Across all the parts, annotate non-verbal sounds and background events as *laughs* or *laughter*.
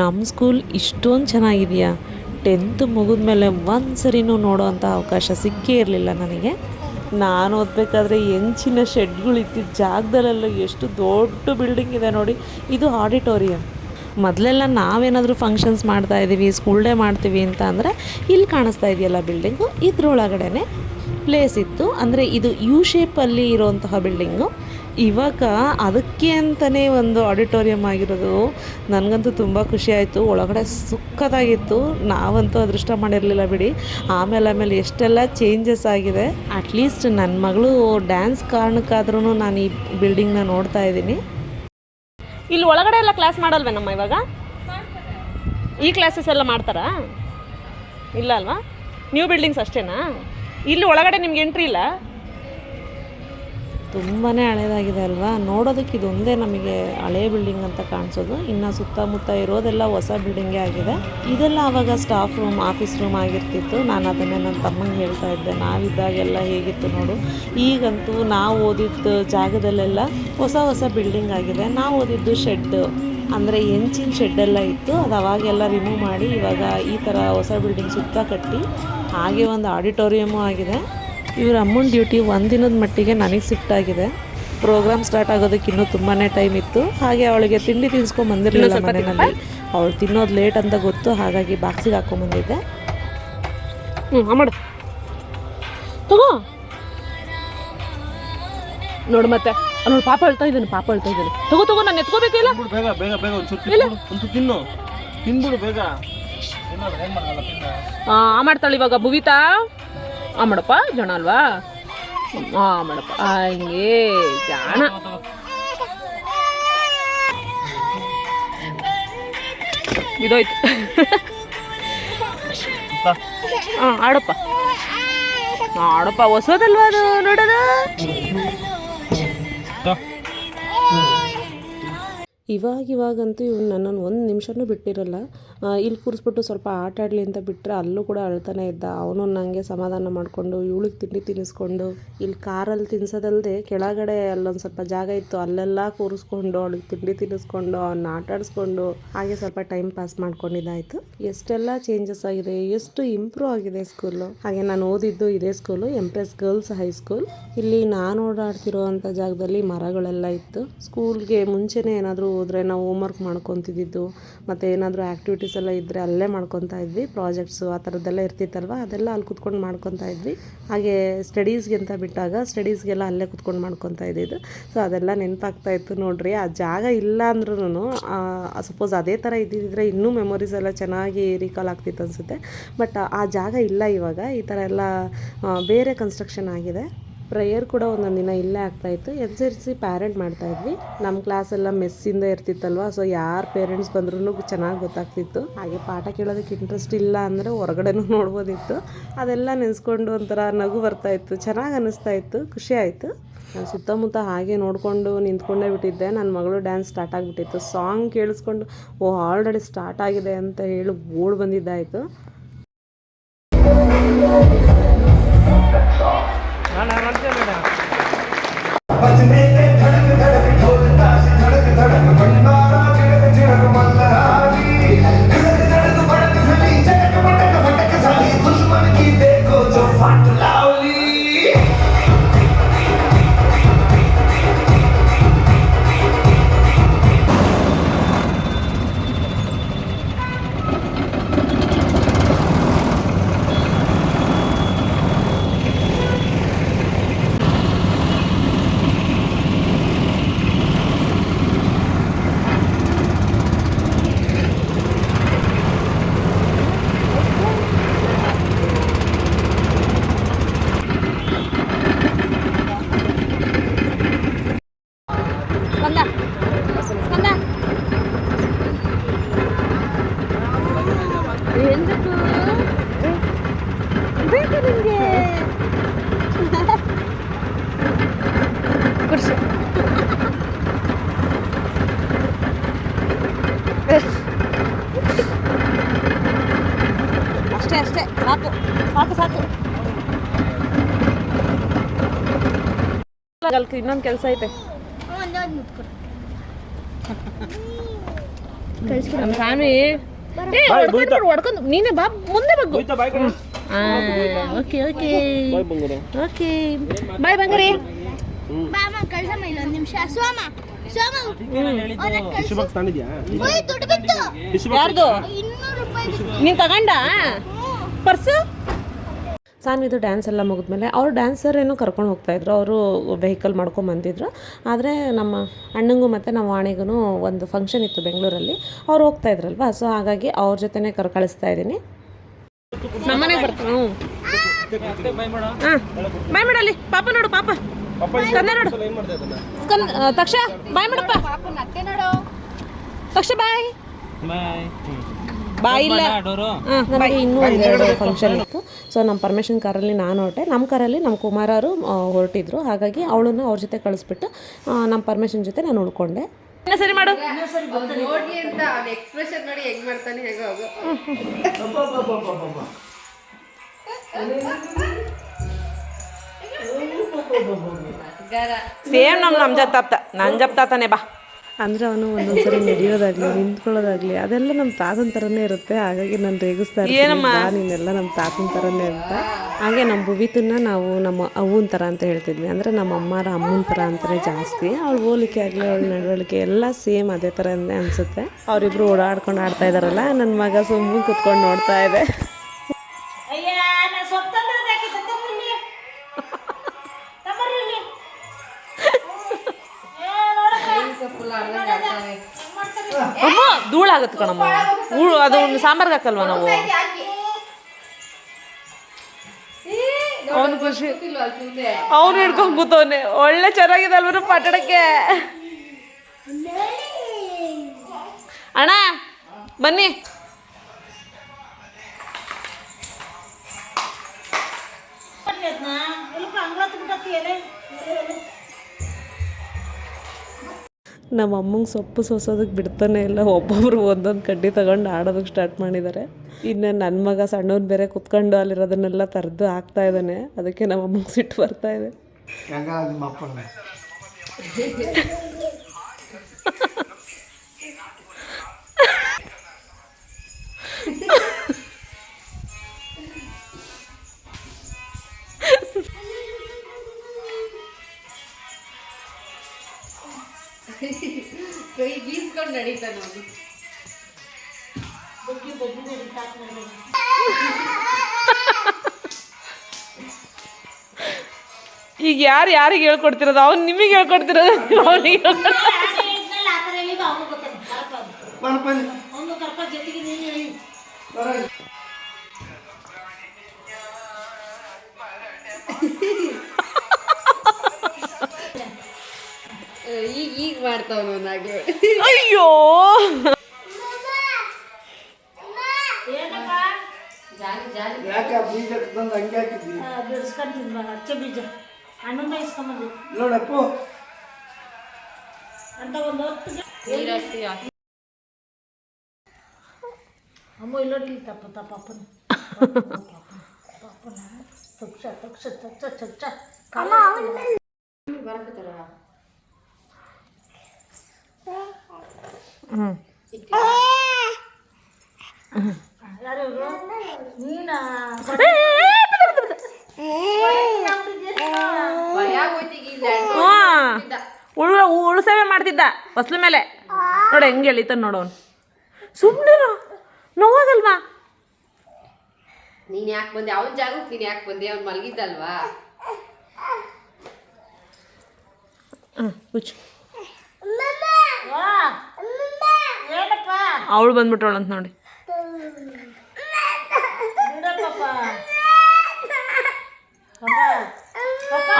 ನಮ್ಮ ಸ್ಕೂಲ್ ಇಷ್ಟೊಂದು ಚೆನ್ನಾಗಿದೆಯಾ? ಟೆಂತ್ ಮುಗಿದ್ಮೇಲೆ ಒಂದು ಸರಿನೂ ನೋಡೋವಂಥ ಅವಕಾಶ ಸಿಕ್ಕೇ ಇರಲಿಲ್ಲ ನನಗೆ. ನಾನು ಓದಬೇಕಾದ್ರೆ ಹೆಂಚಿನ ಶೆಡ್ಗಳು ಇದ್ದಿದ್ದ ಜಾಗದಲ್ಲೆಲ್ಲ ಎಷ್ಟು ದೊಡ್ಡ ಬಿಲ್ಡಿಂಗ್ ಇದೆ ನೋಡಿ. ಇದು ಆಡಿಟೋರಿಯಂ. ಮೊದಲೆಲ್ಲ ನಾವೇನಾದರೂ ಫಂಕ್ಷನ್ಸ್ ಮಾಡ್ತಾ ಇದ್ದೀವಿ, ಸ್ಕೂಲ್ ಡೇ ಮಾಡ್ತೀವಿ ಅಂತ ಅಂದರೆ ಇಲ್ಲಿ ಕಾಣಿಸ್ತಾ ಇದೆಯಲ್ಲ ಬಿಲ್ಡಿಂಗು ಇದ್ರೊಳಗಡೆ ಪ್ಲೇಸ್ ಇತ್ತು. ಅಂದರೆ ಇದು ಯು ಶೇಪಲ್ಲಿ ಇರೋಂತಹ ಬಿಲ್ಡಿಂಗು. ಇವಾಗ ಅದಕ್ಕೆ ಅಂತಲೇ ಒಂದು ಆಡಿಟೋರಿಯಂ ಆಗಿರೋದು. ನನಗಂತೂ ತುಂಬ ಖುಷಿ ಆಯಿತು. ಒಳಗಡೆ ಸುಖದಾಗಿತ್ತು ನಾವಂತೂ ಅದೃಷ್ಟ ಮಾಡಿರಲಿಲ್ಲ ಬಿಡಿ. ಆಮೇಲೆ ಆಮೇಲೆ ಎಷ್ಟೆಲ್ಲ ಚೇಂಜಸ್ ಆಗಿದೆ. ಅಟ್ಲೀಸ್ಟ್ ನನ್ನ ಮಗಳು ಡ್ಯಾನ್ಸ್ ಕಾರಣಕ್ಕಾದ್ರೂ ನಾನು ಈ ಬಿಲ್ಡಿಂಗ್ನ ನೋಡ್ತಾ ಇದ್ದೀನಿ. ಇಲ್ಲಿ ಒಳಗಡೆ ಎಲ್ಲ ಕ್ಲಾಸ್ ಮಾಡಲ್ವೇನಮ್ಮ ಇವಾಗ? ಈ ಕ್ಲಾಸಸ್ ಎಲ್ಲ ಮಾಡ್ತಾರಾ? ಇಲ್ಲ ಅಲ್ವಾ? ನ್ಯೂ ಬಿಲ್ಡಿಂಗ್ಸ್ ಅಷ್ಟೇನಾ? ಇಲ್ಲಿ ಒಳಗಡೆ ನಿಮ್ಗೆ ಎಂಟ್ರಿ ಇಲ್ಲ? ತುಂಬಾ ಹಳೇದಾಗಿದೆ ಅಲ್ವಾ? ನೋಡೋದಕ್ಕೆ ಇದೊಂದೇ ನಮಗೆ ಹಳೆ ಬಿಲ್ಡಿಂಗ್ ಅಂತ ಕಾಣಿಸೋದು. ಇನ್ನು ಸುತ್ತಮುತ್ತ ಇರೋದೆಲ್ಲ ಹೊಸ ಬಿಲ್ಡಿಂಗೇ ಆಗಿದೆ. ಇದೆಲ್ಲ ಆವಾಗ ಸ್ಟಾಫ್ ರೂಮ್ ಆಫೀಸ್ ರೂಮ್ ಆಗಿರ್ತಿತ್ತು. ನಾನು ಅದನ್ನೇ ನನ್ನ ತಮ್ಮಂಗೆ ಹೇಳ್ತಾ ಇದ್ದೆ. ನಾವಿದ್ದಾಗೆಲ್ಲ ಹೇಗಿತ್ತು ನೋಡು. ಈಗಂತೂ ನಾವು ಓದಿದ್ದ ಜಾಗದಲ್ಲೆಲ್ಲ ಹೊಸ ಹೊಸ ಬಿಲ್ಡಿಂಗ್ ಆಗಿದೆ. ನಾವು ಓದಿದ್ದು ಶೆಡ್ ಅಂದರೆ ಎಂಚಿನ ಶೆಡ್ಡೆಲ್ಲ ಇತ್ತು. ಅದು ಅವಾಗೆಲ್ಲ ರಿಮೂವ್ ಮಾಡಿ ಇವಾಗ ಈ ಥರ ಹೊಸ ಬಿಲ್ಡಿಂಗ್ ಸುತ್ತ ಕಟ್ಟಿ ಹಾಗೆ ಒಂದು ಆಡಿಟೋರಿಯಮು ಆಗಿದೆ. ಇವ್ರ ಅಮ್ಮನ ಡ್ಯೂಟಿ ಒಂದಿನದ ಮಟ್ಟಿಗೆ ನನಗೆ ಶಿಫ್ಟ್ ಆಗಿದೆ. ಪ್ರೋಗ್ರಾಮ್ ಸ್ಟಾರ್ಟ್ ಆಗೋದಕ್ಕೆ ಇನ್ನೂ ತುಂಬಾ ಟೈಮ್ ಇತ್ತು. ಹಾಗೆ ಅವಳಿಗೆ ತಿಂಡಿ ತಿನ್ಸ್ಕೊಂಡು ಬಂದಿರಲಿಲ್ಲ ಮನೆಯಲ್ಲಿ. ಅವಳು ತಿನ್ನೋದು ಲೇಟ್ ಅಂತ ಗೊತ್ತು ಹಾಗಾಗಿ ಬಾಕ್ಸಿಗೆ ಹಾಕೊಂಬಂದಿದ್ದೆ ಹ್ಞೂ ಮಾಡು. ತಗೋ. ನೋಡು ಮತ್ತೆ. ನೋಡು ಪಾಪ ಹೇಳ್ತಾ ಇದ್ದಾನೆ ಪಾಪ ಹೇಳ್ತಾ ಇದ್ದಾನೆ. ತಗೋ ತಗೋ ನಾನು ಎತ್ಕೋಬೇಕಿಲ್ಲ ಇಲ್ಲ? ಬೇಗ ಬೇಗ ಬೇಗ ಒಂದು ತಿನ್ನು. ತಿನ್ಬಿಡು ಬೇಗ. ತಿನ್ನೋದು ಏನ್ ಮಾಡಲ್ಲ ತಿನ್ನ. ಆ ಮಾಡ್ತಾಳೆ ಇವಾಗ ಭುವಿತಾ. ಆ ಮಾಡಪ್ಪ ಜನ ಅಲ್ವಾ? ಆ ಮಾಡಪ್ಪ, ಹಂಗೆ ಜಾಣ. ಇದೋಯ್ತು ಹಾಂ, ಆಡಪ್ಪ. ಆಡಪ್ಪ, ಹೊಸದಲ್ವಾ ಅದು ನೋಡೋದು? ಇವಾಗ, ಇವಾಗಂತೂ ಇವ್ನು ನನ್ನನ್ನು ಒಂದು ನಿಮಿಷನೂ ಬಿಟ್ಟಿರಲ್ಲ. ಇಲ್ಲಿ ಕೂರಿಸ್ಬಿಟ್ಟು ಸ್ವಲ್ಪ ಆಟ ಆಡಲಿ ಅಂತ ಬಿಟ್ಟರೆ ಅಲ್ಲೂ ಕೂಡ ಅಳ್ತಾನೆ ಇದ್ದ. ಅವನು ನನಗೆ ಸಮಾಧಾನ ಮಾಡಿಕೊಂಡು ಇವಳಿಗೆ ತಿಂಡಿ ತಿನ್ನಿಸ್ಕೊಂಡು ಇಲ್ಲಿ ಕಾರಲ್ಲಿ ತಿನ್ಸೋದಲ್ಲದೆ ಕೆಳಗಡೆ ಅಲ್ಲೊಂದು ಸ್ವಲ್ಪ ಜಾಗ ಇತ್ತು, ಅಲ್ಲೆಲ್ಲ ಕೂರಿಸ್ಕೊಂಡು ಅವಳಿಗೆ ತಿಂಡಿ ತಿನ್ನಿಸ್ಕೊಂಡು ಅವನ್ನ ಆಟ ಆಡಿಸ್ಕೊಂಡು ಹಾಗೆ ಸ್ವಲ್ಪ ಟೈಮ್ ಪಾಸ್ ಮಾಡ್ಕೊಂಡಿದ್ದಾಯಿತು. ಎಷ್ಟೆಲ್ಲ ಚೇಂಜಸ್ ಆಗಿದೆ, ಎಷ್ಟು ಇಂಪ್ರೂವ್ ಆಗಿದೆ ಸ್ಕೂಲು ಹಾಗೆ ನಾನು ಓದಿದ್ದು ಇದೇ ಸ್ಕೂಲು ಎಂಪ್ರೆಸ್ ಗರ್ಲ್ಸ್ ಹೈಸ್ಕೂಲ್ ಇಲ್ಲಿ ನಾನು ಓಡಾಡ್ತಿರೋ ಅಂಥ ಜಾಗದಲ್ಲಿ ಮರಗಳೆಲ್ಲ ಇತ್ತು. ಸ್ಕೂಲ್ಗೆ ಮುಂಚೆನೇ ಏನಾದರೂ ಹೋದ್ರೆ ನಾವು ಹೋಮ್ವರ್ಕ್ ಮಾಡ್ಕೊತಿದ್ದು ಮತ್ತು ಏನಾದರೂ ಆ್ಯಕ್ಟಿವಿಟೀಸ್ ಎಲ್ಲ ಇದ್ದರೆ ಅಲ್ಲೇ ಮಾಡ್ಕೊತಾ ಇದ್ವಿ. ಪ್ರಾಜೆಕ್ಟ್ಸು ಆ ಥರದ್ದೆಲ್ಲ ಇರ್ತಿತ್ತಲ್ವ? ಅದೆಲ್ಲ ಅಲ್ಲಿ ಕುತ್ಕೊಂಡು ಮಾಡ್ಕೊತಾ ಇದ್ವಿ. ಹಾಗೆ ಸ್ಟಡೀಸ್ಗೆ ಅಂತ ಬಿಟ್ಟಾಗ ಸ್ಟಡೀಸ್ಗೆಲ್ಲ ಅಲ್ಲೇ ಕುತ್ಕೊಂಡು ಮಾಡ್ಕೊತಾ ಇದ್ದಿದ್ದು ಸೊ ಅದೆಲ್ಲ ನೆನಪಾಗ್ತಾ ಇತ್ತು ನೋಡ್ರಿ. ಆ ಜಾಗ ಇಲ್ಲ ಅಂದ್ರೂ ಸಪೋಸ್ ಅದೇ ಥರ ಇದ್ದಿದ್ದರೆ ಇನ್ನೂ ಮೆಮೊರೀಸ್ ಎಲ್ಲ ಚೆನ್ನಾಗಿ ರೀಕಾಲ್ ಆಗ್ತಿತ್ತು ಅನಿಸುತ್ತೆ. ಬಟ್ ಆ ಜಾಗ ಇಲ್ಲ ಇವಾಗ. ಈ ಥರ ಎಲ್ಲ ಬೇರೆ ಕನ್ಸ್ಟ್ರಕ್ಷನ್ ಆಗಿದೆ. ಪ್ರೇಯರ್ ಕೂಡ ಒಂದೊಂದು ದಿನ ಇಲ್ಲೇ ಆಗ್ತಾಯಿತ್ತು ಎಸ್ ಎಲ್ ಸಿ ಪ್ಯಾರೆಂಟ್ ಮಾಡ್ತಾಯಿದ್ವಿ ನಮ್ಮ ಕ್ಲಾಸೆಲ್ಲ ಮೆಸ್ಸಿಂದ ಇರ್ತಿತ್ತಲ್ವ? ಸೊ ಯಾರು ಪೇರೆಂಟ್ಸ್ ಬಂದ್ರೂ ಚೆನ್ನಾಗಿ ಗೊತ್ತಾಗ್ತಿತ್ತು. ಹಾಗೆ ಪಾಠ ಕೇಳೋದಕ್ಕೆ ಇಂಟ್ರೆಸ್ಟ್ ಇಲ್ಲ ಅಂದರೆ ಹೊರಗಡೆನೂ ನೋಡ್ಬೋದಿತ್ತು. ಅದೆಲ್ಲ ನೆನೆಸ್ಕೊಂಡು ಒಂಥರ ನಗು ಬರ್ತಾಯಿತ್ತು ಚೆನ್ನಾಗಿ ಅನ್ನಿಸ್ತಾ ಇತ್ತು. ಖುಷಿ ಆಯಿತು. ನಾನು ಸುತ್ತಮುತ್ತ ಹಾಗೆ ನೋಡಿಕೊಂಡು ನಿಂತ್ಕೊಂಡೇ ಬಿಟ್ಟಿದ್ದೆ. ನನ್ನ ಮಗಳು ಡ್ಯಾನ್ಸ್ ಸ್ಟಾರ್ಟ್ ಆಗಿಬಿಟ್ಟಿತ್ತು. ಸಾಂಗ್ ಕೇಳಿಸ್ಕೊಂಡು, ಓ ಆಲ್ರೆಡಿ ಸ್ಟಾರ್ಟ್ ಆಗಿದೆ ಅಂತ ಹೇಳಿ ಓಡ್ ಬಂದಿದ್ದಾಯಿತು. ನಾನು ಇನ್ನೊಂದು ಕೆಲಸ ಐತೆ. ನಮ್ಮ ಸ್ವಾಮಿ ಹೊಡ್ಕೊಂಡು ನೀನೇ ಬಾ ಮುಂದೆ ಬಗ್ಗು. Okay okay. ಬಾಯ್ ಬಂಗಾರ. ಓಕೆ. ಬಾಯ್ ಬಂಗಾರಿ. ಬಾಮ ಕಳ್ಸಮ್ಮ ಇಲ್ಲೊಂದು ನಿಮಿಷ. ಸೋಮ ಸೋಮ. ಟಿಶ್ಯೂ ಬಾಕ್ಸ್ ತಂದಿದ್ಯಾ? ಓಯ್ ದುಡ್ಡು ಬಿತ್ತು. ಟಿಶ್ಯೂ ಬಾಕ್ಸ್ ಯಾರ್ದು? ರೂಪಾಯಿ ಬಿತ್ತು. ನೀನು ತಗೊಂಡ? ಪರ್ಸು? ಸಾನ್ವಿದು ಡ್ಯಾನ್ಸ್ ಎಲ್ಲ ಮುಗಿದ್ಮೇಲೆ ಅವ್ರು ಡ್ಯಾನ್ಸರ್ ಏನೋ ಕರ್ಕೊಂಡು ಹೋಗ್ತಾಯಿದ್ರು ಅವರು ವೆಹಿಕಲ್ ಮಾಡ್ಕೊಂಡು ಬಂದಿದ್ರು. ಆದರೆ ನಮ್ಮ ಅಣ್ಣಂಗೂ ಮತ್ತು ನಮ್ಮ ವಾಣಿಗೂ ಒಂದು ಫಂಕ್ಷನ್ ಇತ್ತು ಬೆಂಗಳೂರಲ್ಲಿ, ಅವ್ರು ಹೋಗ್ತಾಯಿದ್ರಲ್ವ ಸೊ ಹಾಗಾಗಿ ಅವ್ರ ಜೊತೆನೇ ಕರ್, ಕಳಿಸ್ತಾ ಇದ್ದೀನಿ. ನಮ್ಮನೆ ಬರ್ತಾನೆ ಹ್ಞೂ ಹಾಂ. ಬಾಯ್ ಪಾಪ ನೋಡು, ಪಾಪ. ತಕ್ಷ ಬಾಯ್ ಮಾಡಪ್ಪ ತಕ್ಷ ಬಾಯ್ ಬಾಯ್ ಇನ್ನೂ ಒಂದೆರಡು ಫಂಕ್ಷನ್. ಇತ್ತು. ಸೊ ನಮ್ಮ ಪರ್ಮಿಷನ್ ಕಾರಲ್ಲಿ ನಾನು ಹೊರಟೆ. ನಮ್ಮ ಕಾರಲ್ಲಿ ನಮ್ಮ ಕುಮಾರರು ಹೊರಟಿದ್ರು. ಹಾಗಾಗಿ ಅವಳನ್ನ ಅವ್ರ ಜೊತೆ ಕಳಿಸ್ಬಿಟ್ಟು ನಮ್ಮ ಪರ್ಮಿಷನ್ ಜೊತೆ ನಾನು ಉಳ್ಕೊಂಡೆ. ಇನ್ನ ಸರಿ ಮಾಡು. ನೋಡ್ಲಿ ಅಂತ ಅವ್ನ ಎಕ್ಸ್ಪ್ರೆಷನ್ ನೋಡಿ ಹೆಂಗ್ ಮಾಡ್ತಾನೆ ಹೇಗೋ ಹೋಗು. ಸೇಮ್ ನಮ್ಮ ನಮ್ಮ ಜಪ್ತಾಪ್ತ ನನ್ನ ಜಪ್ ತಾತನೇ ಬಾ. ಅಂದರೆ ಅವನು ಒಂದೊಂದ್ಸರಿ ನಡೆಯೋದಾಗಲಿ ನಿಂತ್ಕೊಳ್ಳೋದಾಗಲಿ ಅದೆಲ್ಲ ನಮ್ಮ ತಾತನ ಥರನೇ ಇರುತ್ತೆ. ಹಾಗಾಗಿ ನಾನು ರೇಗಿಸ್ತಾ ನೀನೆಲ್ಲ ನಮ್ಮ ತಾತನ ಥರನೇ ಅಂತ. ಹಾಗೆ ನಮ್ಮ ಬುಬಿತನ್ನ ನಾವು ನಮ್ಮ ಅವ್ವನ ಥರ ಅಂತ ಹೇಳ್ತಿದ್ವಿ. ಅಂದರೆ ನಮ್ಮ ಅಮ್ಮರ ಅಮ್ಮನ ಥರ ಅಂತಲೇ ಜಾಸ್ತಿ. ಅವಳು ಹೋಲಿಕೆ ಆಗಲಿ ಅವಳ ನಡವಳಿಕೆ ಎಲ್ಲ ಸೇಮ್ ಅದೇ ಥರನೇ ಅನಿಸುತ್ತೆ. ಅವರಿಬ್ಬರು ಓಡಾಡ್ಕೊಂಡು ಆಡ್ತಾ ಇದ್ದಾರಲ್ಲ ನನ್ನ ಮಗ ಸುಮ್ಮನೆ ಕುತ್ಕೊಂಡು ನೋಡ್ತಾ ಇದೆ. ಅಮ್ಮ ಧೂಳಾಗತ್ತೆ ಕಣಮ್ಮ. ಊಳು ಅದು ಸಾಂಬಾರ್ಗೆ ಹಾಕಲ್ವ ನಾವು? ಅವನು ಖುಷಿ. ಅವನು ಹಿಡ್ಕೊಂಡು ಕೂತವನೆ ಒಳ್ಳೆ ಚೆನ್ನಾಗಿದೆ ಅಲ್ವ ಪಟ್ಟಣಕ್ಕೆ ಅಣ್ಣ ಬನ್ನಿ. ನಮ್ಮ ಅಮ್ಮಂಗೆ ಸೊಪ್ಪು ಸೋಸೋದಕ್ಕೆ ಬಿಡ್ತಾನೆ ಇಲ್ಲ. ಒಬ್ಬೊಬ್ರು ಒಂದೊಂದು ಕಡ್ಡಿ ತಗೊಂಡು ಆಡೋದಕ್ಕೆ ಸ್ಟಾರ್ಟ್ ಮಾಡಿದ್ದಾರೆ ಇನ್ನು ನನ್ನ ಮಗ ಸಣ್ಣವ್ರು ಬೇರೆ ಕುತ್ಕೊಂಡು ಅಲ್ಲಿರೋದನ್ನೆಲ್ಲ ತರದು ಹಾಕ್ತಾ ಇದ್ದಾನೆ. ಅದಕ್ಕೆ ನಮ್ಮ ಅಮ್ಮಂಗೆ ಸಿಟ್ಟು ಬರ್ತಾ ಇದೆ. *laughs* ನಡೀತಾನ ಅವನು ಈಗ ಯಾರು ಯಾರಿಗೆ ಹೇಳ್ಕೊಡ್ತಿರೋದು? ಅವ್ನು ನಿಮಗೆ ಹೇಳ್ಕೊಡ್ತಿರೋದು ಅವನಿಗೆ ಈಗ ಈಗ ಮಾಡ್ತಾವ ನಾಗೆ. ಅಯ್ಯೋ. ಯಾಕೆ ಆ ಬೀಜ ತಂದು ಹಂಗೆ ಹಾಕಿದ್ವಿ ನೋಡಪ್ಪ ಪಾಪನ ತಕ್ಷ ಇಲ್ಲ ಹಾಂ ಉಳು ಉಳು ಮಾಡ್ತಿದ್ದ ಹೊಸ್ಲ ಮೇಲೆ. ನೋಡ ಹೆಂಗೆ ಎಳಿತಾನ ನೋಡೋನು ಸುಮ್ಮನೆ ನೋವಾಗಲ್ವಾ? ನೀನ್ ಯಾಕೆ ಬಂದೆ? ಅವನ ಜಾಗಕ್ಕೆ ನೀನ್ ಯಾಕೆ ಬಂದೆ? ಅವ್ನು ಮಲಗಿದ್ದಲ್ವಾ? ಹ್ಞೂ ಹುಚ್ಚು ಅವಳು ಬಂದ್ಬಿಟ್ಟವಳಂತ ನೋಡಿ.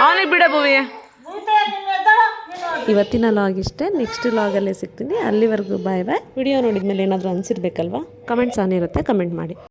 ಅವನಿಗೆ ಬಿಡ ಭೂವಿ ಇವತ್ತಿನ ಲಾಗ್ ಇಷ್ಟೇ. ನೆಕ್ಸ್ಟ್ ಲಾಗಲ್ಲೇ ಸಿಗ್ತೀನಿ. ಅಲ್ಲಿವರೆಗೂ ಬಾಯ್ ಬಾಯ್ ವಿಡಿಯೋ ನೋಡಿದ್ಮೇಲೆ ಏನಾದರೂ ಅನಿಸಿರ್ಬೇಕಲ್ವಾ? ಕಮೆಂಟ್ಸ್ ಆನ್ ಇರುತ್ತೆ. ಕಮೆಂಟ್ ಮಾಡಿ.